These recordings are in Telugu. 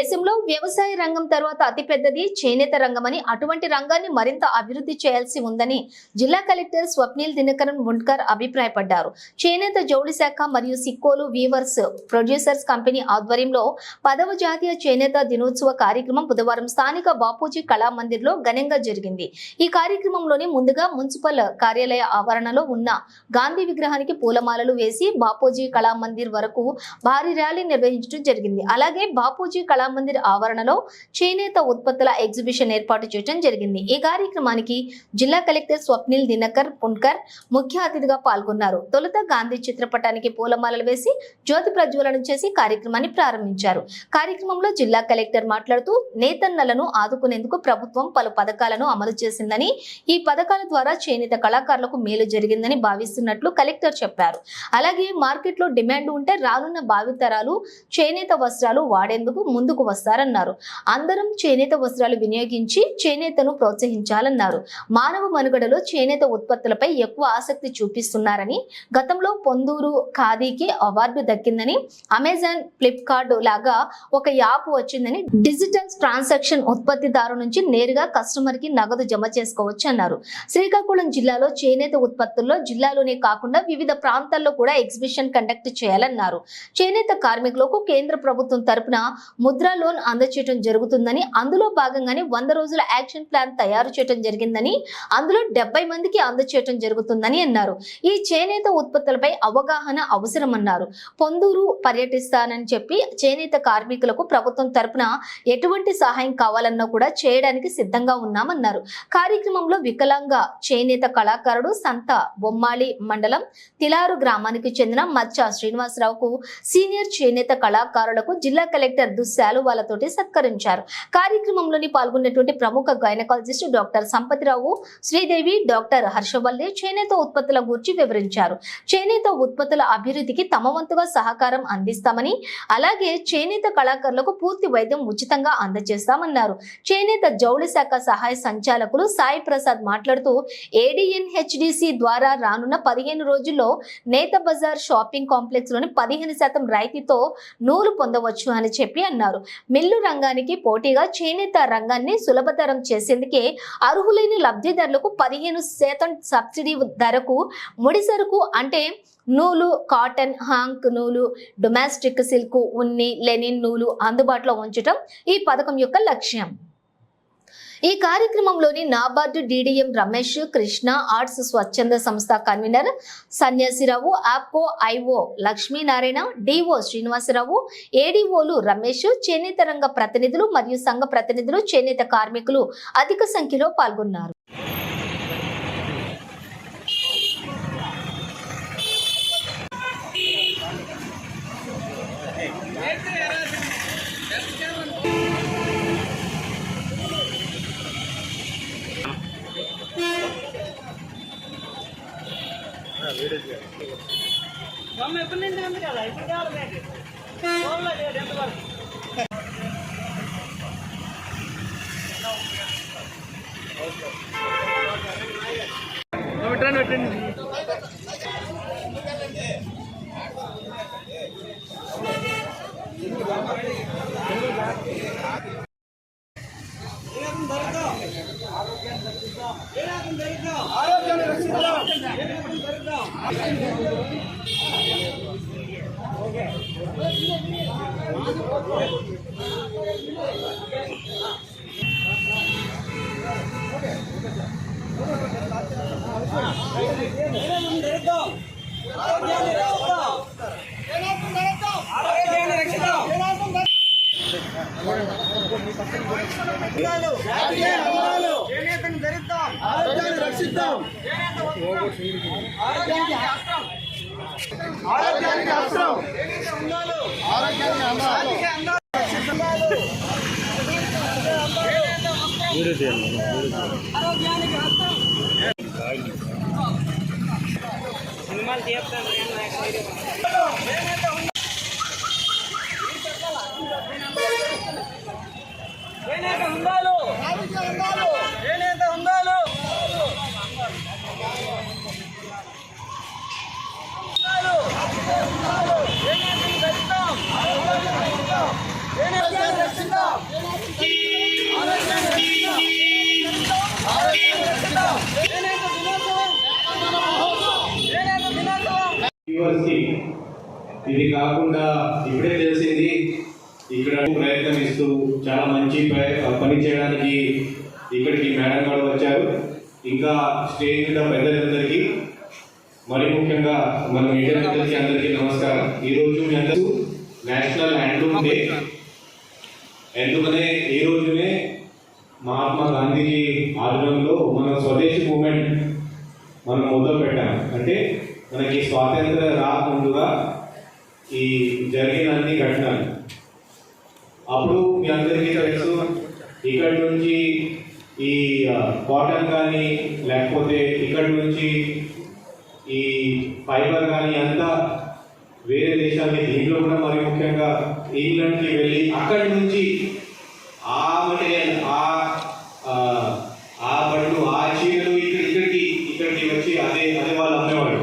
దేశంలో వ్యవసాయ రంగం తర్వాత అతిపెద్దది చేనేత రంగమని అటువంటి రంగాన్ని మరింత అభివృద్ధి చేయాల్సి ఉందని జిల్లా కలెక్టర్ స్వప్నిల్ దినకరన్ ముండ్కర్ అభిప్రాయపడ్డారు. చేనేత జౌళి శాఖ మరియు సిక్కోలు వీవర్స్ ప్రొడ్యూసర్స్ కంపెనీ ఆధ్వర్యంలో పదవ జాతీయ చేనేత దినోత్సవ కార్యక్రమం బుధవారం స్థానిక బాపూజీ కళామందిర్లో ఘనంగా జరిగింది. ఈ కార్యక్రమంలోని ముందుగా మున్సిపల్ కార్యాలయ ఆవరణలో ఉన్న గాంధీ విగ్రహానికి పూలమాలలు వేసి బాపూజీ కళా మందిర్ వరకు భారీ ర్యాలీ నిర్వహించడం జరిగింది. అలాగే బాపూజీ మందిర్ ఆవరణలో చేనేత ఉత్పత్తుల ఎగ్జిబిషన్ ఏర్పాటు చేయడం జరిగింది. ఈ కార్యక్రమానికి జిల్లా కలెక్టర్ స్వప్నిల్ దినకర్ పున్కర్ ముఖ్య అతిథిగా పాల్గొన్నారు. తొలుత గాంధీ చిత్రపటానికి పూలమాలలు వేసి జ్యోతి ప్రజ్వలనం చేసి కార్యక్రమాన్ని ప్రారంభించారు. కార్యక్రమంలో జిల్లా కలెక్టర్ మాట్లాడుతూ నేతన్నలను ఆదుకునేందుకు ప్రభుత్వం పలు పథకాలను అమలు చేసిందని ఈ పథకాల ద్వారా చేనేత కళాకారులకు మేలు జరిగిందని భావిస్తున్నట్లు కలెక్టర్ చెప్పారు. అలాగే మార్కెట్లో డిమాండ్ ఉంటే రానున్న భావితరాలు చేనేత వస్త్రాలు వాడేందుకు ముందుకు వస్తారన్నారు. అందరం చేనేత వస్త్రాలు వినియోగించి చేనేతను ప్రోత్సహించాలన్నారు. మానవ మనుగడలో చేనేత ఉత్పత్తులపై ఎక్కువ ఆసక్తి చూపిస్తున్నారని గతంలో పొందూరు ఖాదీకి అవార్డు దక్కిందని అమెజాన్ ఫ్లిప్కార్ట్ లాగా ఒక యాప్ వచ్చిందని డిజిటల్ ట్రాన్సాక్షన్ ఉత్పత్తిదారు నుంచి నేరుగా కస్టమర్కి నగదు జమ చేసుకోవచ్చు అన్నారు శ్రీకాకుళం జిల్లాలో చేనేత ఉత్పత్తుల్లో జిల్లాలోనే కాకుండా వివిధ ప్రాంతాల్లో కూడా ఎగ్జిబిషన్ కండక్ట్ చేయాలన్నారు. చేనేత కార్మికులకు కేంద్ర ప్రభుత్వం తరపున ముద్ర లోన్ అందచేయడం జరుగుతుందని అందులో భాగంగానే వంద రోజుల యాక్షన్ ప్లాన్ తయారు చేయడం జరిగిందని అందులో డెబ్బై మందికి అందచేయడం జరుగుతుందని అన్నారు. ఈ చేనేత ఉత్పత్తులపై అవగాహన అవసరమన్నారు. పొందూరు పర్యటిస్తానని చెప్పి చేనేత కార్మికులకు ప్రభుత్వం తరపున ఎటువంటి సహాయం కావాలన్నా కూడా చేయడానికి సిద్ధంగా ఉన్నామన్నారు. కార్యక్రమంలో వికలాంగ చేనేత కళాకారుడు సంత బొమ్మాళి మండలం తిలారు గ్రామానికి చెందిన మచ్చ శ్రీనివాసరావుకు సీనియర్ చేనేత కళాకారులకు జిల్లా కలెక్టర్ దుశ్శాలువాలతోటి సత్కరించారు. కార్యక్రమంలోని పాల్గొన్నటువంటి ప్రముఖ gynaecologist doctor Sampathirao Sridevi doctor Harshavalli చేనేత ఉత్పత్తుల గురించి వివరించారు. చేనేత ఉత్పత్తుల అభివృద్ధికి తమ వంతుగా సహకారం అందిస్తామని అలాగే చేనేత కళాకారులకు పూర్తి వైద్యం ఉచితంగా అందజేస్తామన్నారు. చేనేత జౌళి శాఖ సహాయ సంచాలకులు సాయి ప్రసాద్ మాట్లాడుతూ ఏడిఎన్హెచ్డిసి ద్వారా రానున్న పదిహేను రోజుల్లో నేత బజార్ షాపింగ్ కాంప్లెక్స్లోని పదిహేను శాతం రాయితీతో నూలు పొందవచ్చు అని చెప్పి అన్నారు. మిల్లు రంగానికి పోటీగా చేనేత రంగాన్ని సులభతరం చేసేందుకే అర్హులైన లబ్ధిదారులకు పదిహేను శాతం సబ్సిడీ ధరకు ముడి సరుకు అంటే నూలు కాటన్ హాంక్ నూలు డొమెస్టిక్ సిల్క్ ఉన్ని లెనిన్ నూలు అందుబాటులో ఉంచడం ఈ పథకం యొక్క లక్ష్యం. ఈ కార్యక్రమంలోని NABARD DDM Ramesh Krishna arts స్వచ్ఛంద సంస్థ convener Sanyasirao APCO IO Lakshminarayana DO Srinivasarao ఏడీఓలు Ramesh చేనేత రంగ ప్రతినిధులు మరియు సంఘ ప్రతినిధులు చేనేత కార్మికులు అధిక సంఖ్యలో పాల్గొన్నారు. మమ్మ ఎప్పటి నుంచి ఉంది కదా ఇప్పుడు కావాలి మీకు ఫోన్లో లేదు ఎంతవరకు పెట్టండి పెట్టండి చేనేతను ధరిద్దాం ఆరోగ్యాన్ని రక్షిద్దాం ఆరోగ్యానికి అస్త్రం ఆరోగ్యానికి అందాలు ఆరోగ్యానికి అస్త్రం సినిమాలు తీస్తాను చేనేత ఉండాలు చేనేత ఉండాలు ఉండాలు చేనేతను ధరిద్దాం చేనేతను రక్షిద్దాం యూనివర్సిటీ ఇది కాకుండా ఇప్పుడే తెలిసింది ఇక్కడ ప్రయత్నం ఇస్తూ చాలా మంచి పని చేయడానికి ఇక్కడికి మేడం గారు వచ్చారు. ఇంకా స్టేజ్ మీద పెద్దలందరికీ మరి ముఖ్యంగా మన మీడియా అందరికీ నమస్కారం. ఈ రోజు మీ అందరూ నేషనల్ హ్యాండ్లూమ్ డే. ఎందుకనే ఈ రోజునే మహాత్మా గాంధీజీ ఆధ్వర్యంలో మన స్వదేశీ మూమెంట్ మనం మొదలు పెట్టాం అంటే మనకి స్వాతంత్ర రాకముందుగా ఈ జరిగిన అన్ని ఘటనలు. అప్పుడు మీ అందరికీ తెలుసు ఇక్కడి నుంచి ఈ కాటన్ కానీ లేకపోతే ఇక్కడి నుంచి ఈ ఫైబర్ కానీ అంతా వేరే దేశాలకి దీంట్లో కూడా మరి ముఖ్యంగా ఇంగ్లాండ్కి వెళ్ళి అక్కడి నుంచి ఆ మటే ఆ ఆ, ఆ బట్టలు ఆ చీరలు ఇక్కడ ఇక్కడికి ఇక్కడికి వచ్చి అదే అదే వాళ్ళు అమ్మేవాళ్ళు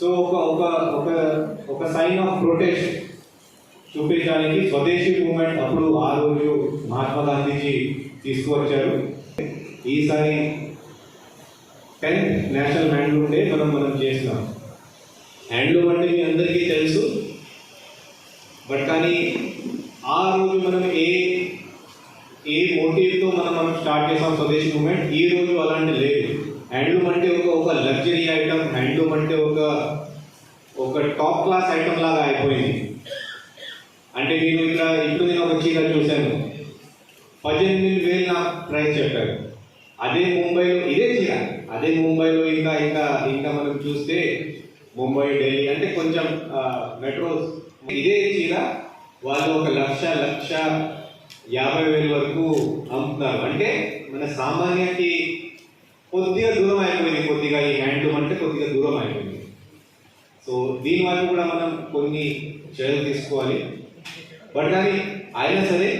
సో ఒక ఒక ఒక ఒక సైన్ ఆఫ్ ప్రొటెస్ట్ చూపించడానికి స్వదేశీ మూమెంట్ అప్పుడు ఆ రోజు మహాత్మా గాంధీజీ తీసుకువచ్చారు. ఈసారి టెన్త్ నేషనల్ హ్యాండ్లూమ్ డే మనం మనం చేసినాం హ్యాండ్లూమ్ అంటే మీ అందరికీ తెలుసు. బట్ కానీ ఆ రోజు మనం ఏ ఏ మోటివ్తో మనం మనం స్టార్ట్ చేసాం స్వదేశీ మూమెంట్ ఈ రోజు అలాంటి లేదు. హ్యాండ్లూమ్ అంటే ఒక ఒక లగ్జరీ ఐటమ్ హ్యాండ్లూమ్ అంటే ఒక ఒక టాప్ క్లాస్ ఐటమ్ లాగా అయిపోయింది. అంటే నేను ఇక్కడ ఇప్పుడు నేను ఒక చీర చూశాను. పద్దెనిమిది వేలు నా ప్రైస్ చెప్పారు. అదే ముంబైలో ఇదే చీర. అదే ముంబైలో ఇంకా ఇంకా ఇంకా మనం చూస్తే ముంబై ఢిల్లీ అంటే కొంచెం మెట్రో ఇదే చీర వాళ్ళు ఒక లక్ష లక్ష యాభై వేల వరకు అమ్ముతున్నారు. అంటే మన సామాన్యకి కొద్దిగా దూరం అయిపోయింది. కొద్దిగా ఈ హ్యాండ్లూమ్ అంటే కొద్దిగా దూరం అయిపోయింది. సో దీని వల్ల కూడా మనం కొన్ని చర్యలు తీసుకోవాలి. బట్ కానీ అయినా సరే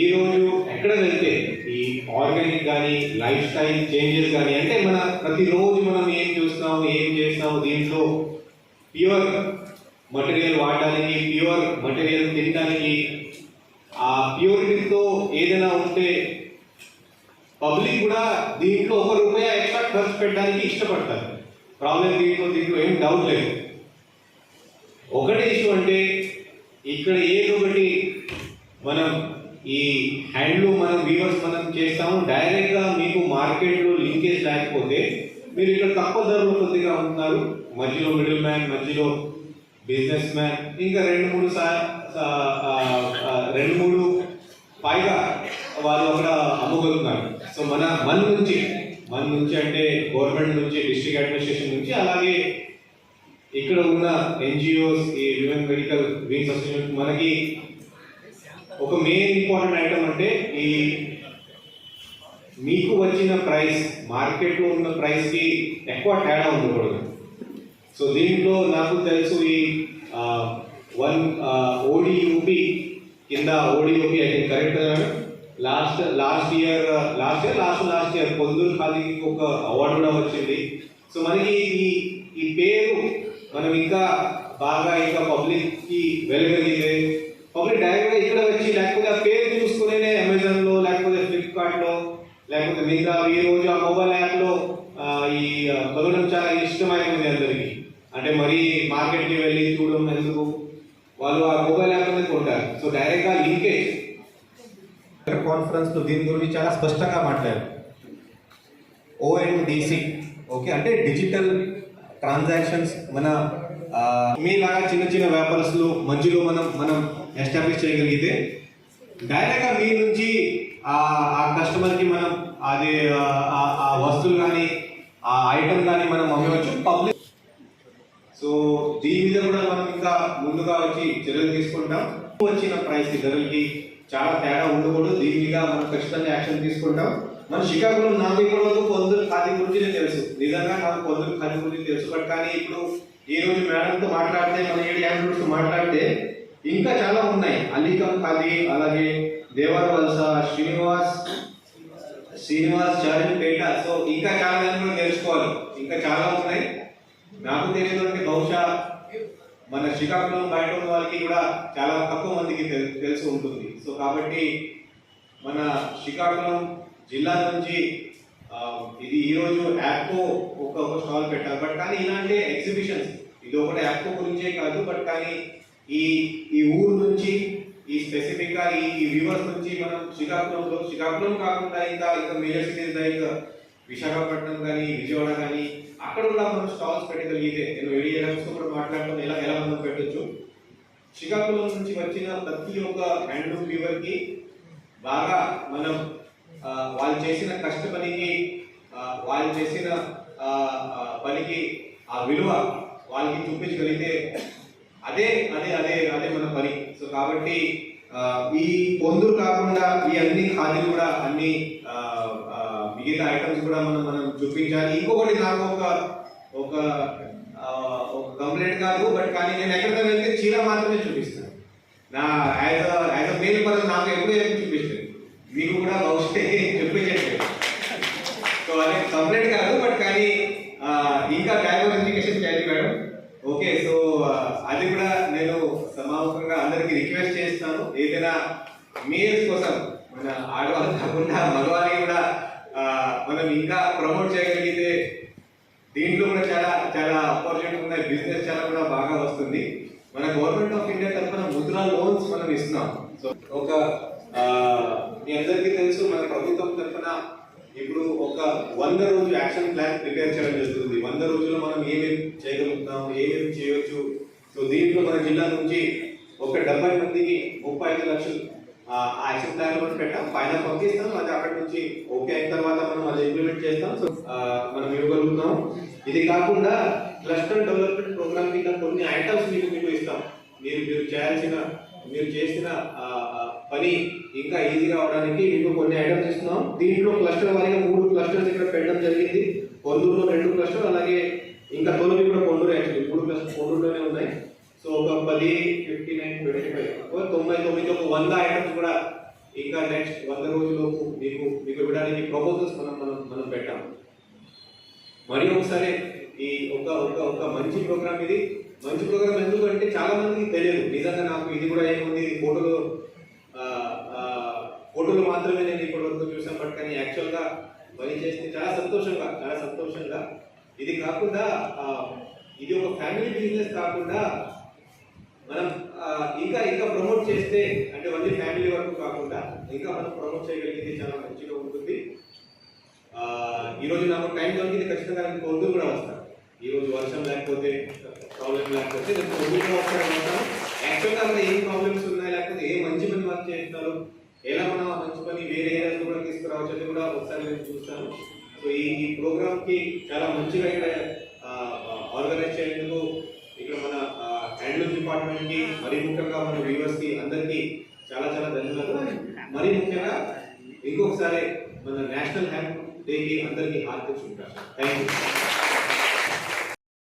ఈరోజు ఎక్కడ వెళ్తే ఈ ఆర్గానిక్ కానీ లైఫ్ స్టైల్ చేంజెస్ కానీ అంటే మన ప్రతిరోజు మనం ఏం చూస్తున్నాము ఏం చేస్తున్నాము దీంట్లో ప్యూర్ మటీరియల్ వాడడానికి ప్యూర్ మటీరియల్ తినడానికి ఆ ప్యూరిటీతో ఏదైనా ఉంటే పబ్లిక్ కూడా దీంట్లో ఒక రూపాయి ఎక్స్ట్రా ఖర్చు పెట్టడానికి ఇష్టపడతారు. ప్రాబ్లం దీంట్లో దీంట్లో ఏం డౌట్ లేదు. ఒకటే ఇష్యూ అంటే ఇక్కడ ఏదో ఒకటి మనం ఈ హ్యాండ్లూమ్ మనం వీవర్స్ మనం చేస్తాము డైరెక్ట్గా మీకు మార్కెట్లో లింకేజ్ లేకపోతే మీరు ఇక్కడ తక్కువ ధరలో కొద్దిగా ఉంటున్నారు మధ్యలో మిడిల్ మ్యాన్ మధ్యలో బిజినెస్ మ్యాన్ ఇంకా రెండు మూడు సా రెండు మూడు పైగా వాళ్ళు అక్కడ అమ్మగలుగుతున్నారు సో మన మన నుంచి మన నుంచి అంటే గవర్నమెంట్ నుంచి డిస్ట్రిక్ట్ అడ్మినిస్ట్రేషన్ నుంచి అలాగే ఇక్కడ ఉన్న ఎన్జిఓస్ ఈ విమెన్ మెడికల్ వింగ్స్ అసోసియేషన్ మనకి ఒక మెయిన్ ఇంపార్టెంట్ ఐటమ్ అంటే ఈ మీకు వచ్చిన ప్రైస్ మార్కెట్లో ఉన్న ప్రైస్కి ఎక్కువ తేడా ఉండకూడదు. సో దీంట్లో నాకు తెలుసు ఈ వన్ ఓడియూపీ కింద ఓడియూపీ అయితే correct last last year last year last last year Ponduru ఖాళీకి ఒక అవార్డు కూడా వచ్చింది. సో మనకి ఈ ఈ పేరు మనం ఇంకా బాగా ఇంకా పబ్లిక్కి వెళ్ళగలిగితే పబ్లిక్ డైరెక్ట్గా ఇక్కడ వచ్చి లేకపోతే ఆ పేరు చూసుకునే అమెజాన్లో లేకపోతే ఫ్లిప్కార్ట్లో లేకపోతే మిగతా ఈ రోజు ఆ మొబైల్ యాప్లో ఆ, ఈ ఆ, కొనడం చాలా ఇష్టమైంది అందరికీ అంటే మరి మార్కెట్కి వెళ్ళి చూడడం ఎందుకు వాళ్ళు ఆ మొబైల్ యాప్ మీద కొంటారు సో డైరెక్ట్గా లింకేజ్ కాన్ఫరెన్స్లో దీని గురించి చాలా స్పష్టంగా మాట్లాడారు. ఓఎన్డిసి ఓకే అంటే డిజిటల్ ట్రాన్సాక్షన్స్ మన మీలాగా చిన్న చిన్న వ్యాపారస్తులు మధ్యలో మనం మనం ఎస్టాబ్లిష్ చేయగలిగితే డైరెక్ట్గా మీ నుంచి ఆ కస్టమర్కి మనం అది ఆ- ఆ వస్తువులు కానీ ఆ ఐటమ్ కానీ మనం అమ్మవచ్చు పబ్లిక్ సో దీని మీద కూడా మనం ఇంకా ముందుగా వచ్చి చర్యలు తీసుకుంటాం. వచ్చిన ప్రైస్ ధరలకి చాలా తేడా ఉండకూడదు. దీనిగా మనం ఖచ్చితంగా యాక్షన్ తీసుకుంటాం. మన శ్రీకాకుళం నాకు దగ్గర వరకు పొందులు ఖాళీ గురించి తెలుసు. నిజంగా నాకు పొందులు ఖాళీ గురించి తెలుసు. బట్ కానీ ఇప్పుడు ఈ రోజు మేడంతో మాట్లాడితే మన ఏడు యాంబులెన్స్ మాట్లాడితే ఇంకా చాలా ఉన్నాయి. అలీకం ఖాళీ అలాగే దేవరవలస శ్రీనివాస్ శ్రీనివాస్ చారిపేట సో ఇంకా చాలా కూడా తెలుసుకోవాలి. ఇంకా చాలా ఉన్నాయి. నాకు తెలియదు అంటే బహుశా మన శ్రీకాకుళం బయట ఉన్న వాళ్ళకి కూడా చాలా తక్కువ మందికి తెలిసి ఉంటుంది. సో కాబట్టి మన శ్రీకాకుళం జిల్లా నుంచి ఇది ఈరోజు యాప్కో ఒక ఒక స్టాల్ పెట్టారు. బట్ కానీ ఇలాంటి ఎగ్జిబిషన్స్ ఇది ఒకటి యాప్ గురించే కాదు. బట్ కానీ ఈ ఈ ఊరు నుంచి ఈ స్పెసిఫిక్గా ఈ ఈ వ్యూవర్స్ నుంచి మనం శ్రీకాకుళంలో శ్రీకాకుళం కాకుండా ఇంకా ఇంకా మేజర్ సిటీస్ లైక్ విశాఖపట్నం కానీ విజయవాడ కానీ అక్కడ కూడా మనం స్టాల్స్ పెట్టగలిగితే నేను ఏరియాస్ కూడా మాట్లాడటం ఎలా ఎలా మనం పెట్టొచ్చు? శ్రీకాకుళం నుంచి వచ్చిన ప్రతి ఒక్క హ్యాండ్లూమ్ వ్యూవర్ బాగా మనం వాళ్ళు చేసిన కష్ట పనికి వాళ్ళు చేసిన పనికి ఆ విలువ వాళ్ళకి చూపించగలిగితే అదే అదే అదే అదే మన పని. సో కాబట్టి ఈ పొందులు కాకుండా ఈ అన్ని ఖాళీలు కూడా అన్ని మిగతా ఐటమ్స్ కూడా మనం మనం చూపించాలి. ఇంకొకటి నాకు ఒక ఒక ఒక కంప్లైంట్ కాదు బట్ కానీ నేను ఎక్కడికి వెళ్తే చీర మాత్రమే చూపిస్తాను. నా as as a male person నాకు ఎప్పుడూ ఏం చూపిస్తుంది మీకు కూడా భవిష్యత్తు చూపించండి సో అదే కంప్లైంట్ కాదు బట్ కానీ ఇంకా డైవర్సిఫికేషన్ చేయాలి మేడం. ఓకే సో అది కూడా నేను సమాముఖంగా అందరికీ రిక్వెస్ట్ చేస్తాను. ఏదైనా మేల్స్ కోసం మన ఆడవాళ్ళు కాకుండా మగవాళ్ళకి ఇంకా ప్రమోట్ చేయగలిగితే దీంట్లో కూడా చాలా చాలా ఆపర్చునిటీ ఉన్నాయి. బిజినెస్ చాలా కూడా బాగా వస్తుంది. మన గవర్నమెంట్ ఆఫ్ ఇండియా తరఫున ముద్రా లోన్స్ మనం ఇస్తున్నాం. సో ఒక మీ అందరికీ తెలుసు మన ప్రభుత్వం తరఫున ఇప్పుడు ఒక వంద రోజు యాక్షన్ ప్లాన్ ప్రిపేర్ చేయడం జరుగుతుంది. వంద రోజుల్లో మనం ఏమేమి చేయగలుగుతాం ఏమేమి చేయవచ్చు? సో దీంట్లో మన జిల్లా నుంచి ఒక డెబ్బై మందికి ముప్పై ఐదు లక్షలు యాక్షన్ ప్లాన్ మనం పెట్టాం. పైన పంపిస్తాం. అది అక్కడ నుంచి ఓకే అయిన తర్వాత మనం అది ఇంప్లిమెంట్ చేస్తాం. సో మనం ఇవ్వగలుగుతాం. ఇది కాకుండా క్లస్టర్ డెవలప్మెంట్ ప్రోగ్రామ్ కింద కొన్ని ఐటమ్స్ మీకు మీకు ఇస్తాం. మీరు మీరు చేయాల్సిన మీరు చేసిన పని ఇంకా ఈజీగా అవడానికి మీకు కొన్ని ఐటమ్స్ ఇస్తున్నాం. దీంట్లో క్లస్టర్ వారిగా మూడు క్లస్టర్స్ ఇక్కడ పెట్టడం జరిగింది. పొందూరులో రెండు క్లస్టర్ అలాగే ఇంకా తొలగి కూడా పొందూరు యాక్చువల్లీ మూడు క్లస్టర్ పొందూరులోనే ఉన్నాయి. సో ఒక పది ఫిఫ్టీ నైన్ ట్వంటీ ఫైవ్ తొంభై తొమ్మిది ఒక వంద ఐటమ్స్ కూడా ఇంకా నెక్స్ట్ వంద రోజుల్లోపు మీకు మీకు ఇవ్వడానికి ప్రపోజల్స్ మనం మనం మనం పెట్టాం మరి ఒకసారి ఈ ఒక ఒక ఒక మంచి ప్రోగ్రామ్ ఇది. మంచి ప్రోగ్రామ్ ఎందుకంటే చాలా మందికి తెలియదు. నిజంగా నాకు ఇది కూడా ఏముంది? ఇది ఫోటోలు ఫోటోలు మాత్రమే నేను ఇప్పటి వరకు చూసాను బట్ కానీ యాక్చువల్గా పని చేస్తే చాలా సంతోషంగా చాలా సంతోషంగా. ఇది కాకుండా ఇది ఒక ఫ్యామిలీ బిజినెస్ కాకుండా మనం ఇంకా ఇంకా ప్రమోట్ చేస్తే అంటే ఓన్లీ ఫ్యామిలీ వరకు కాకుండా ఇంకా మనం ప్రమోట్ చేయగలిగితే చాలా మంచిగా ఉంటుంది. ఈరోజు నాకు టైం దొరికింది ఖచ్చితంగా నేను పొద్దు కూడా వస్తాను ఈ రోజు వర్షం లేకపోతే ప్రాబ్లం లేకపోతే నేను పొద్దు కూడా వస్తాను యాక్చువల్గా అక్కడ ఏం ప్రాబ్లమ్స్ ఉన్నాయి లేకపోతే ఏ మంచి పని వర్క్ చేస్తున్నారు ఎలా మనం మంచి పని వేరే ఏరియాస్ కూడా తీసుకురావచ్చు అది కూడా ఒకసారి నేను చూస్తాను. సో ఈ ఈ ప్రోగ్రామ్కి చాలా మంచిగా ఇక్కడ ఆర్గనైజ్ చేసేందుకు ఇక్కడ మన హ్యాండ్లూమ్ డిపార్ట్మెంట్కి మరీ ముఖ్యంగా మన వ్యూవర్స్కి అందరికీ చాలా చాలా ధన్యవాదాలు. మరీ ముఖ్యంగా ఇంకొకసారి మన నేషనల్ హ్యాండ్ డే కి అందరికీ హార్దిక శుభాకాంక్షలు థ్యాంక్ యూ